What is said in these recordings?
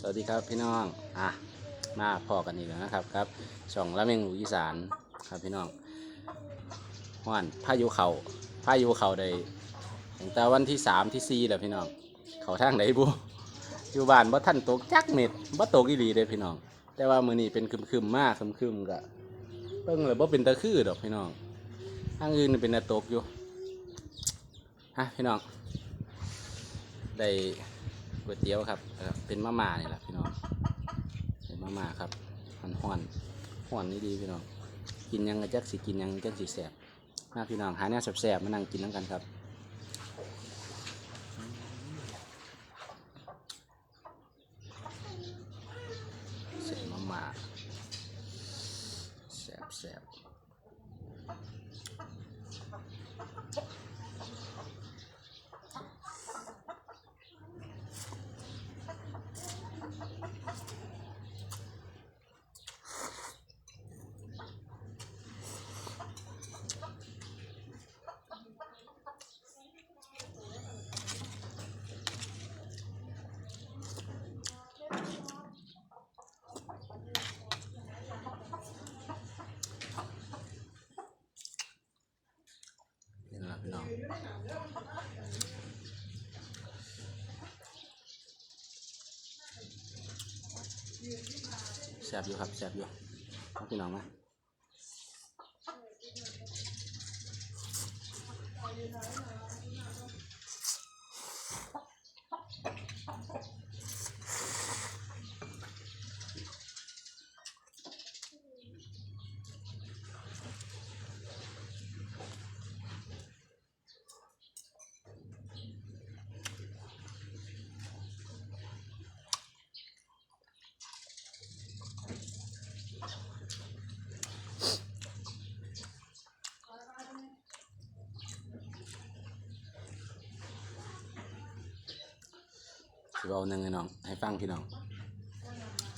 สวัสดีครับพี่น้องอะมาพอกันอีกแล้วนะครับครับช่องละเมงหลูอีสานครับพี่น้องห้อนพายุเขาพายุเข่าได้ตั้งแต่วันที่สามที่สี่แล้วพี่น้องเขาทางไหนบุอยู่บ้านบ่ท่านตกจักเม็ดบ่ตกอีหลีเลยพี่น้อง แต่ว่ามือนี้เป็นคึมๆมากคึมๆกะเบิ่งเลยบ่เป็นตะคือดอกพี่น้องทางอื่นเป็นตะตกอยู่ฮะพี่น้องได้ ก๋วยเตี๋ยวครับเป็นมาม่านี่แหละพี่น้องเป็นมาม่าครับมันห้อนห้อนนี่ดีพี่น้องกินยังกะจักสิกินยังจักสิแสบมาพี่น้องหาแนวแสบๆมานั่งกินน้ำกันครับเสร็จมาม่าแสบแแสบอยู่ครับแสบอยู่มาพี่น้องมา เอาหนึ่งให้น้อง ให้ฟังพี่น้อง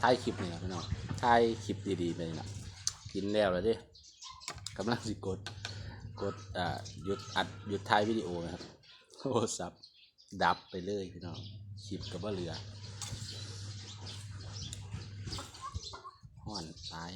ถ่ายคลิปนี่แหละพี่น้องถ่ายคลิปดีๆไปนะกินแล้วแล้วเดิกำลังสิกด กดอ่าหยุดอัดหยุดถ่ายวิดีโอนะครับโทรศัพท์ดับไปเลยพี่น้องคลิปกับว่าเหลือห้อนตาย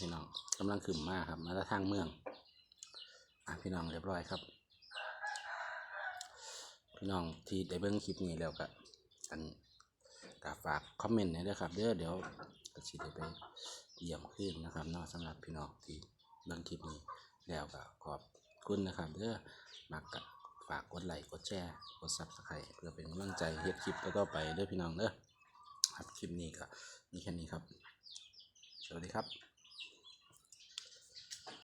พี่น้องกำลังขึ้นมาครับ มาทางเมืองอะพี่น้องเรียบร้อยครับ พี่น้องที่ได้เบิ่งคลิปนี้แล้วก็อันก็ฝากคอมเมนต์หน่อยด้วยครับเด้อเดี๋ยวก็สิได้ไปเยี่ยมขึ้นนะครับนาะสำหรับพี่น้องที่เบิ่งคลิปนี้แล้วก็ขอบคุณนะครับเด้อมักก็ฝากกดไลค์กดแชร์กด Subscribe เพื่อเป็นกำลังใจเฮ็ดคลิปต่อไปเด้อพี่น้องเด้อครับคลิปนี้ก็มีแค่นี้ครับ สวัสดีครับ